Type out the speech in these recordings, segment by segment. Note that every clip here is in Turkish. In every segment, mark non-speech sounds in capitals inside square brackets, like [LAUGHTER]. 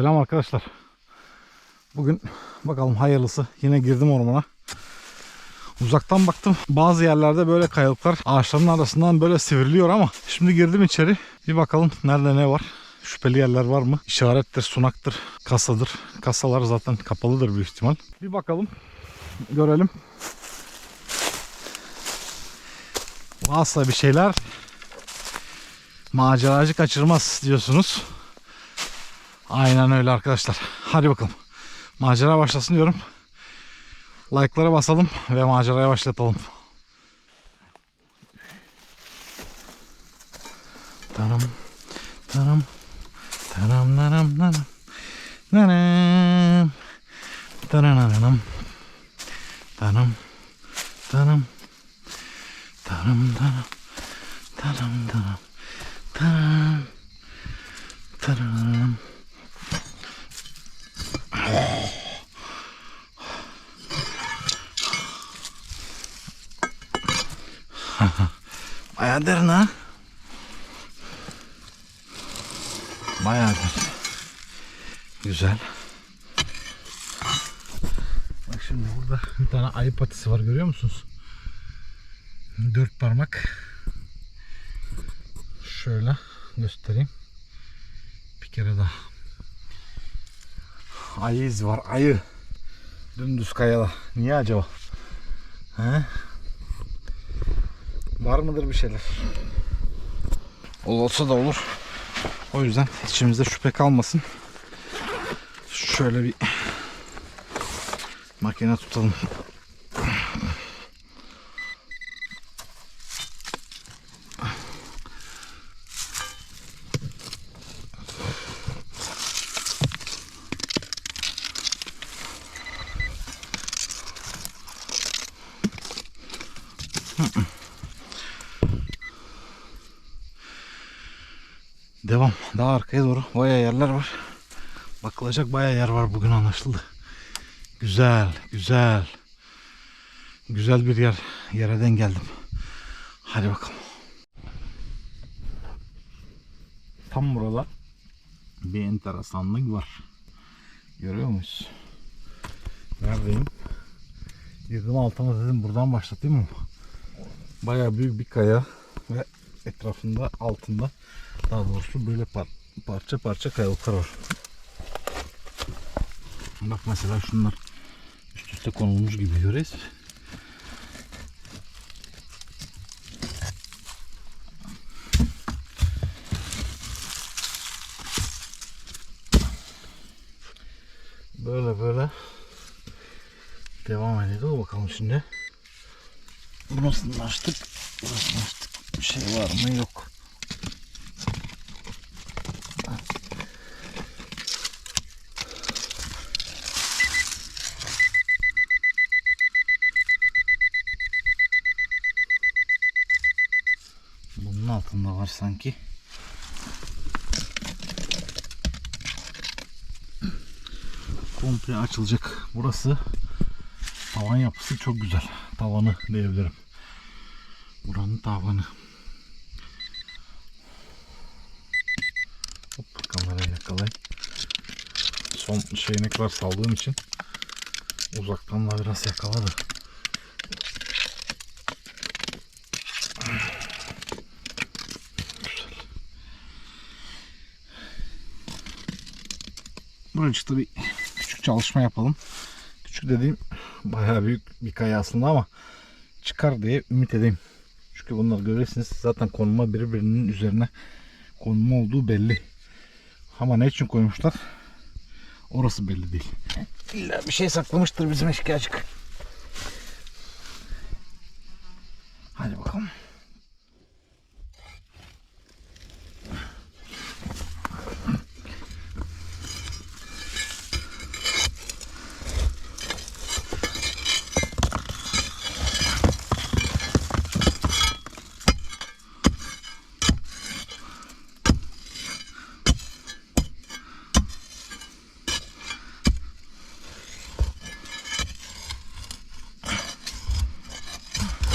Selam arkadaşlar. Bugün bakalım hayırlısı. Yine girdim ormana. Uzaktan baktım. Bazı yerlerde böyle kayalıklar ağaçların arasından böyle sivriliyor ama şimdi girdim içeri. Bir bakalım nerede ne var. Şüpheli yerler var mı? İşarettir, sunaktır, kasadır. Kasalar zaten kapalıdır büyük ihtimal. Bir bakalım. Görelim. Varsa bir şeyler maceracı kaçırmaz diyorsunuz. Aynen öyle arkadaşlar. Hadi bakalım. Macera başlasın diyorum. Like'lara basalım ve maceraya başlatalım. Tanım. Tanım. Tanım nanam nanam. Nanam. Tanananam. Tanım. Tanım. Tanım tanım. Tanım tanım. Tanım. Tanım. Bayağı derin ha. Bayağı. Güzel. Bak şimdi burada bir tane ayı patisi var görüyor musunuz? Dört parmak. Şöyle göstereyim. Bir kere daha. Ayı izi var ayı. Dümdüz kayada. Niye acaba? He? Var mıdır bir şeyler? Olsa da olur. O yüzden içimizde şüphe kalmasın. Şöyle bir makine tutalım. Devam. Daha arkaya doğru bayağı yerler var. Bakılacak bayağı yer var bugün anlaşıldı. Güzel, güzel. Güzel bir yer. Yereden geldim. Hadi bakalım. Tam burada bir enteresanlık var. Görüyor muyuz? Neredeyim? Girdim altına dedim buradan başlatayım mı? Bayağı büyük bir kaya etrafında altında daha doğrusu böyle par- parça parça kayalıklar var. Bak mesela şunlar üst üste konulmuş gibi görüyoruz. Böyle böyle devam ediyor. Bakalım şimdi. Burasını açtık. Burasını açtık. Bir şey var mı? Yok. Bunun altında var sanki. Komple açılacak. Burası tavan yapısı çok güzel. Tavanı diyebilirim. Buranın tavanı. Son şeyine kadar saldığım için uzaktan da biraz yakaladı. Buracıkta bir küçük çalışma yapalım. Küçük dediğim bayağı büyük bir kaya aslında ama çıkar diye ümit edeyim. Çünkü bunlar görürsünüz zaten konuma birbirinin üzerine konuma olduğu belli. Ama ne için koymuşlar? Orası belli değil. İlla bir şey saklamıştır bizim eşkıyacık. Hadi bakalım.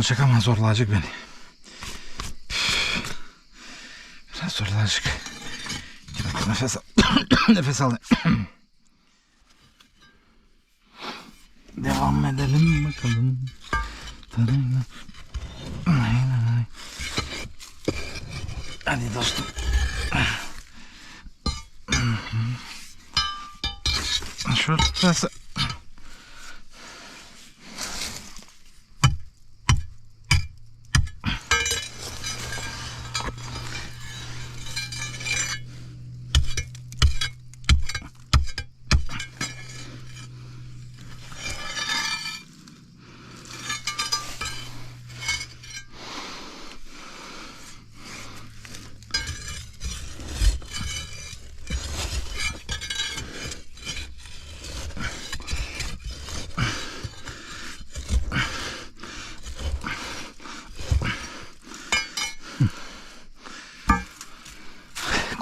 Konuşacak ama zorlayacak beni. Biraz zorlayacak. İki dakika nefes al. [COUGHS] nefes al. Devam edelim bakalım. Tanıyla. Hadi dostum. Şurası.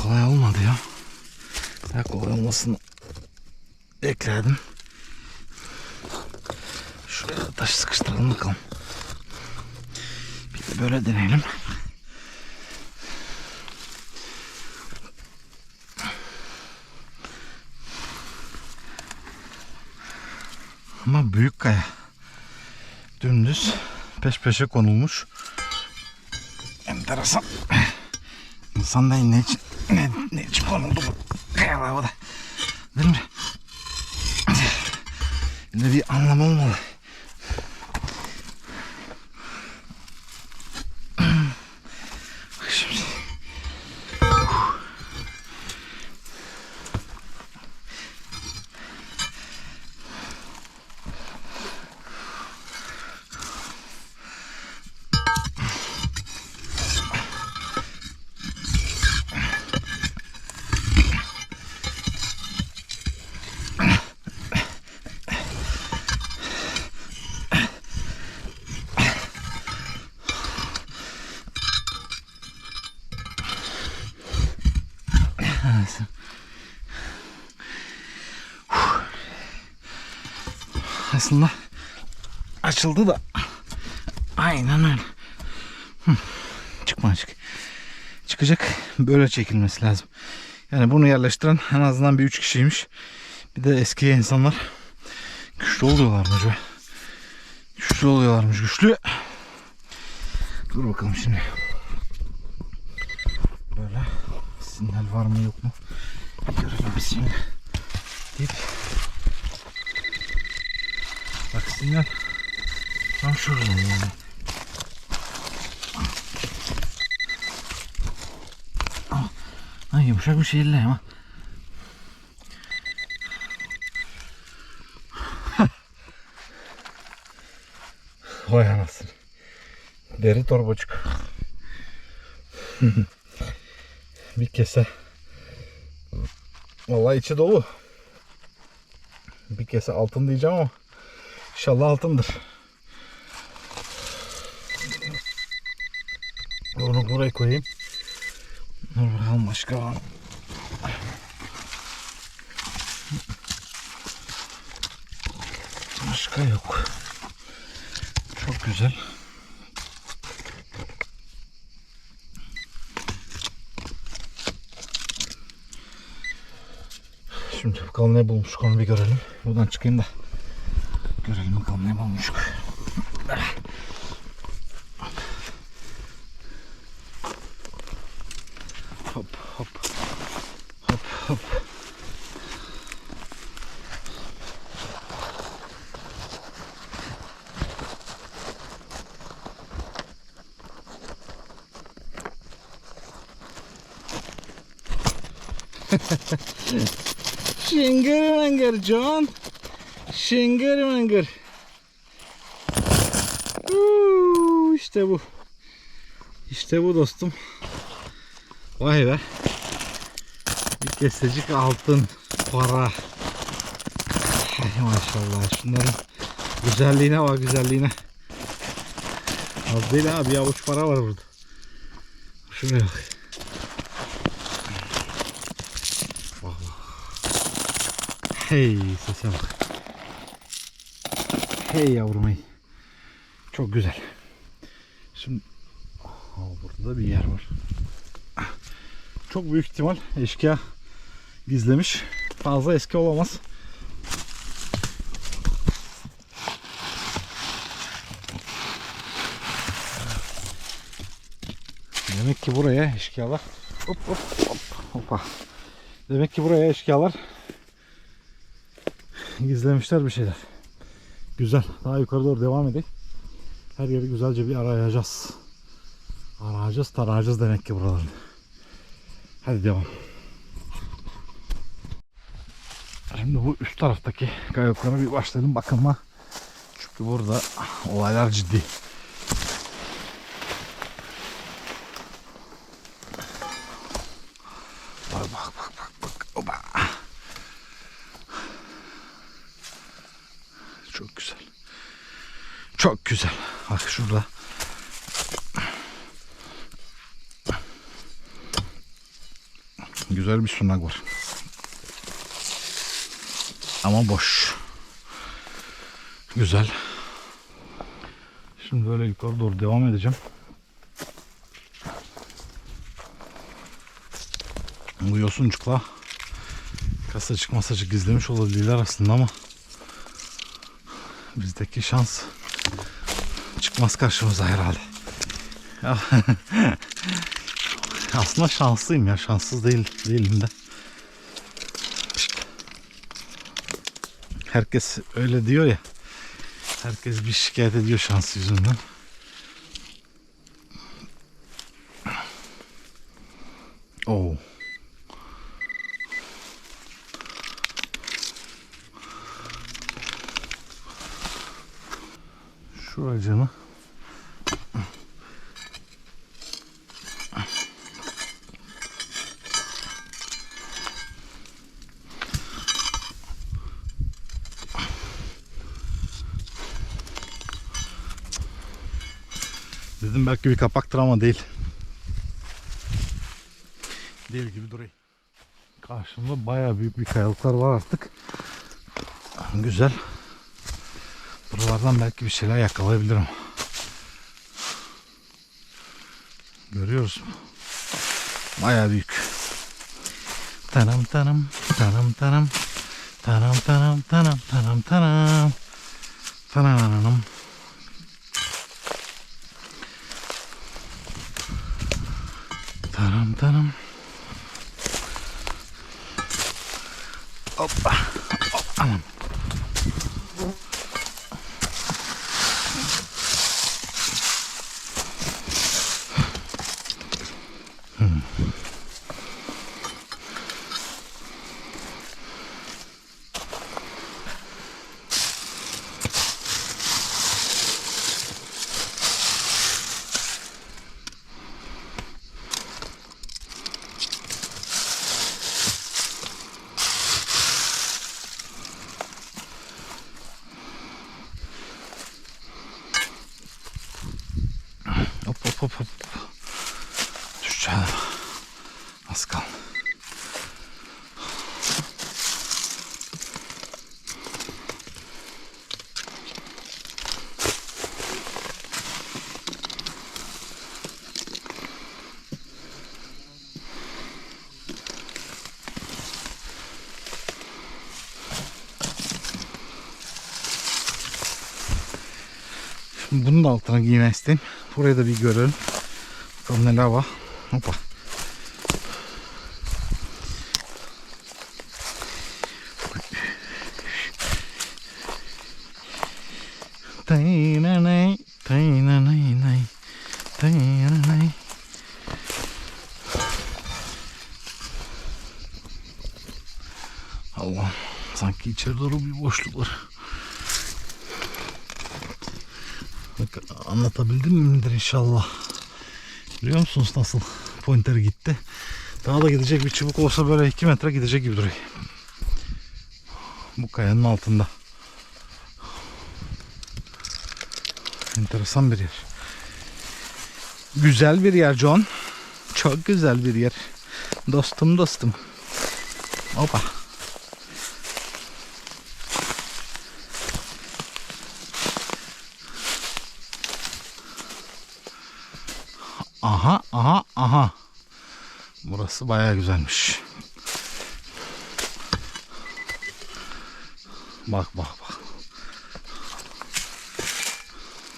Kolay olmadı ya. Daha kolay olmasını bekledim. Şuraya da taş sıkıştıralım bakalım. Bir de böyle deneyelim. Ama büyük kaya. Dümdüz peş peşe konulmuş. Enteresan. İnsan da ne ne, ne için konuldu bu kayalar o da. Değil mi? Ne bir anlamı olmalı. Bak şimdi. Aslında açıldı da aynen öyle. Çıkma çık. Çıkacak böyle çekilmesi lazım. Yani bunu yerleştiren en azından bir üç kişiymiş. Bir de eski insanlar güçlü oluyorlarmış be. Güçlü oluyorlarmış güçlü. Dur bakalım şimdi. Böyle sinyal var mı yok mu? Görelim bir sinyal. Deyip Sinyal tam şurada yani. Ay yumuşak bir şey elle ama. [LAUGHS] Vay anasını. Deri torbacık. [LAUGHS] bir kese. Vallahi içi dolu. Bir kese altın diyeceğim ama İnşallah altındır. Bunu buraya koyayım. Dur bakalım başka var? Başka yok. Çok güzel. Şimdi bakalım ne bulmuş onu bir görelim. Buradan çıkayım da. Görelim bakalım ne bulmuş. Hop hop. Hop hop. [LAUGHS] Şıngır mıngır John. Şıngır mıngır. Uuu, İşte bu. İşte bu dostum. Vay be. Bir kesecik altın para. Ay maşallah şunların güzelliğine bak güzelliğine. Az değil ha bir avuç para var burada. Şuraya bak. Hey sese bak. Hey yavrum hey. Çok güzel. Aa, burada da bir yer var. Çok büyük ihtimal eşkıya gizlemiş. Fazla eski olamaz. Demek ki buraya eşkıyalar hop hop hop hoppa. Demek ki buraya eşkıyalar gizlemişler bir şeyler. Güzel. Daha yukarı doğru devam edelim. Her yeri güzelce bir arayacağız. Arayacağız, tarayacağız demek ki buraları. Hadi devam. Şimdi bu üst taraftaki kayalıklara bir başlayalım bakıma. Çünkü burada olaylar ciddi. Bak bak bak bak bak. Oba. Çok güzel. Çok güzel. Bak şurada. Güzel bir sunak var. Ama boş. Güzel. Şimdi böyle yukarı doğru devam edeceğim. Bu yosuncukla kasacık masacık gizlemiş olabilirler aslında ama bizdeki şans çıkmaz karşımıza herhalde. [LAUGHS] Aslında şanslıyım ya. Şanssız değil değilim de. Herkes öyle diyor ya. Herkes bir şikayet ediyor şans yüzünden. Oo. Şuracını Dedim belki bir kapaktır ama değil. Değil gibi duruyor. Karşımda bayağı büyük bir kayalıklar var artık. Güzel. Buralardan belki bir şeyler yakalayabilirim. Görüyoruz. Bayağı büyük. Tanam tanam tanam tanam tanam tanam tanam tanam tanam tanam Tanam tanam. Hoppa. Hop, anam. Mm. Şimdi bunun da altına giymek isteyeyim. Burayı da bir görelim. Bakalım neler var. Hoppa. Taynanay, taynanay, taynanay. Allah sanki içeri doğru bir boşluk var. Bak, anlatabildim midir inşallah. Biliyor musunuz nasıl pointer gitti? Daha da gidecek bir çubuk olsa böyle 2 metre gidecek gibi duruyor. Bu kayanın altında. Enteresan bir yer. Güzel bir yer John. Çok güzel bir yer. Dostum dostum. Hoppa. Aha. Aha aha aha. Burası bayağı güzelmiş. Bak bak bak.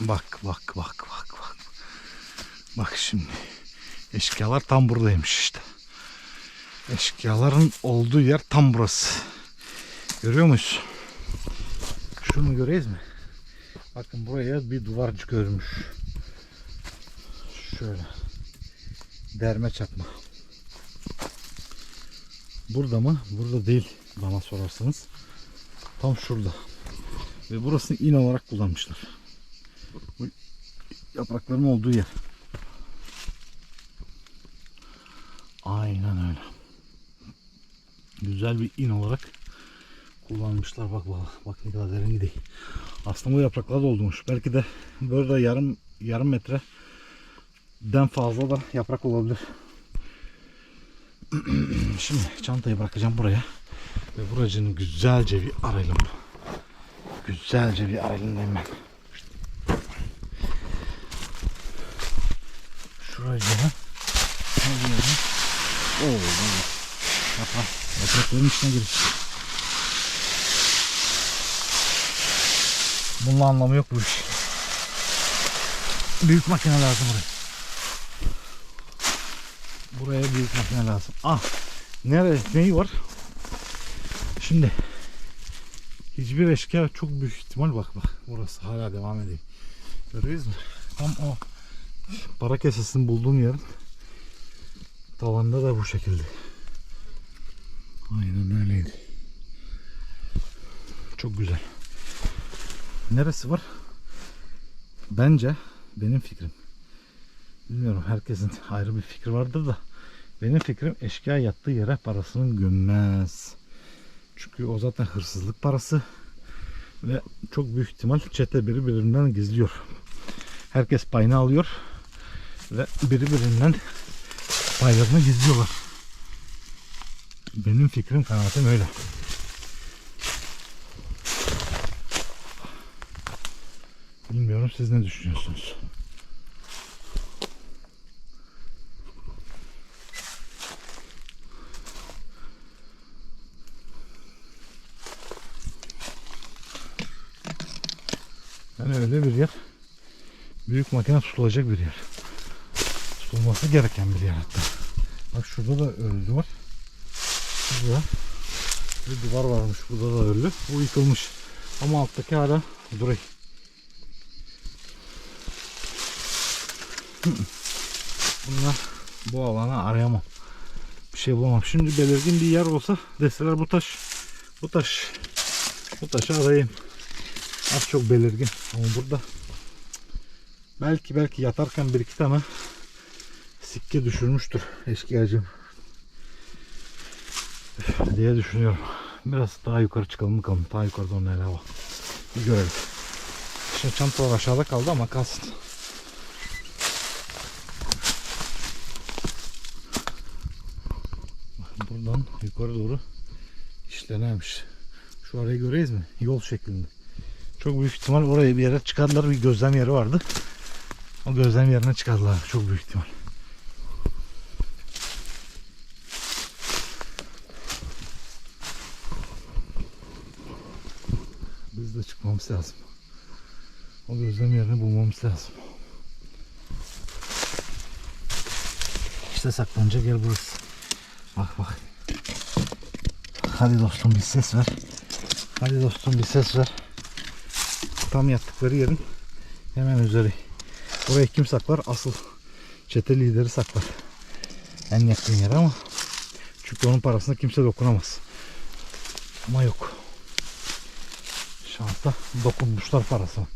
Bak bak bak bak bak. Bak şimdi. Eşkıyalar tam buradaymış işte. Eşkıyaların olduğu yer tam burası. Görüyor muyuz? Şunu göreyiz mi? Bakın buraya bir duvarcık örmüş. Şöyle. Derme çatma. Burada mı? Burada değil bana sorarsanız. Tam şurada. Ve burasını in olarak kullanmışlar. Bu yaprakların olduğu yer. Aynen öyle. Güzel bir in olarak kullanmışlar. Bak bak bak ne kadar derin değil. Aslında bu yapraklar da olmuş. Belki de burada yarım yarım metre den fazla da yaprak olabilir. [CLEARS THROAT] Şimdi çantayı bırakacağım buraya. Ve buracını güzelce bir arayalım. Güzelce bir arayalım ben. Şuraya ne diyelim? Oo. Yaprak, yaprakların içine giriş. Bunun anlamı yok bu iş. Büyük makine lazım buraya. Buraya büyük makine lazım. Ah, nerede neyi var? Şimdi hiçbir eşkıya çok büyük ihtimal bak bak burası hala devam ediyor. Görüyoruz mu? Tam o para kesesini bulduğum yerin tavanda da bu şekilde. Aynen öyleydi. Çok güzel. Neresi var? Bence benim fikrim. Bilmiyorum herkesin [LAUGHS] ayrı bir fikri vardır da benim fikrim eşkıya yattığı yere parasını gömmez. Çünkü o zaten hırsızlık parası ve çok büyük ihtimal çete biri birbirinden gizliyor. Herkes payını alıyor ve biri birinden paylarını gizliyorlar. Benim fikrim kanaatim öyle. Bilmiyorum siz ne düşünüyorsunuz? Öyle bir yer. Büyük makine tutulacak bir yer. Tutulması gereken bir yer hatta. Bak şurada da örülü var. Şurada bir duvar varmış. Burada da örülü. Bu yıkılmış. Ama alttaki hala duruyor. Bunlar bu alana arayamam. Bir şey bulamam. Şimdi belirgin bir yer olsa deseler bu taş bu taş bu taşı arayayım. Az çok belirgin. Ama burada belki belki yatarken bir iki tane sikke düşürmüştür eşkıyacım diye düşünüyorum. Biraz daha yukarı çıkalım bakalım. Daha yukarıda onun var. Bir görelim. Şimdi çantalar aşağıda kaldı ama kalsın. Buradan yukarı doğru işlenemiş. Şu arayı göreyiz mi? Yol şeklinde. Çok büyük ihtimal oraya bir yere çıkardılar. Bir gözlem yeri vardı. O gözlem yerine çıkardılar. Çok büyük ihtimal. Biz de çıkmamız lazım. O gözlem yerini bulmamız lazım. İşte saklanacak yer burası. Bak bak. Hadi dostum bir ses ver. Hadi dostum bir ses ver. Tam yattıkları yerin hemen üzeri. Oraya kim saklar? Asıl çete lideri saklar. En yakın yer ama çünkü onun parasına kimse dokunamaz. Ama yok. Şansa dokunmuşlar parasına.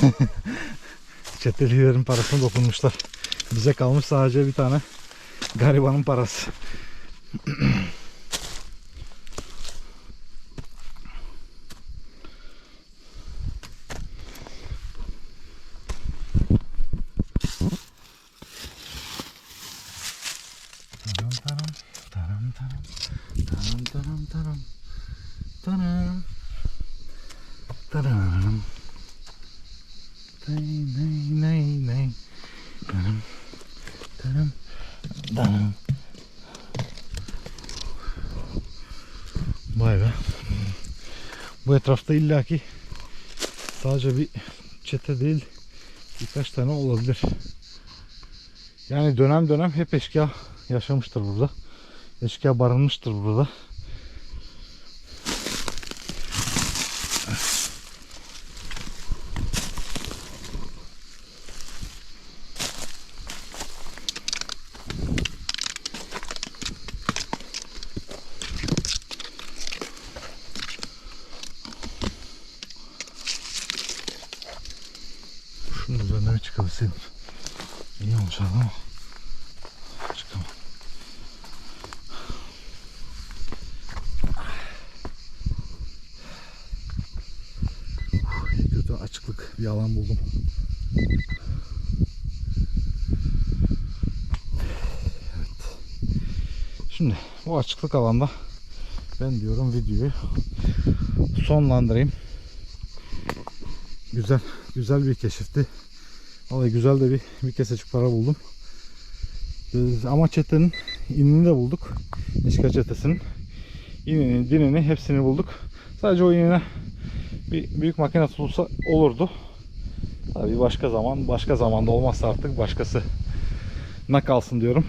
[LAUGHS] çete liderin parasına dokunmuşlar. Bize kalmış sadece bir tane garibanın parası. [CLEARS THROAT] taram, taram, taram. Ney ney ney ney. Taram, Danım. Danım. Vay be. Bu etrafta illaki sadece bir çete değil birkaç tane olabilir. Yani dönem dönem hep eşkıya yaşamıştır burada. Eşkıya barınmıştır burada. Şunun üzerine bir çıkabilseydim. İyi olacak ama açıklık bir alan buldum. Evet. Şimdi bu açıklık alanda ben diyorum videoyu sonlandırayım. Güzel, güzel bir keşifti. Vallahi güzel de bir, bir kesecik para buldum. Ee, ama çetenin inini de bulduk. İşgal çetesinin. İnini, dinini hepsini bulduk. Sadece o inine bir büyük makine tutulsa olurdu. Tabii başka zaman, başka zamanda olmazsa artık başkası ne kalsın diyorum.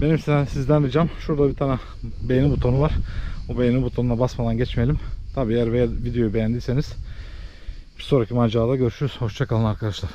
Benim sizden, sizden ricam şurada bir tane beğeni butonu var. O beğeni butonuna basmadan geçmeyelim. Tabii eğer videoyu beğendiyseniz bir sonraki macerada görüşürüz. Hoşçakalın arkadaşlar.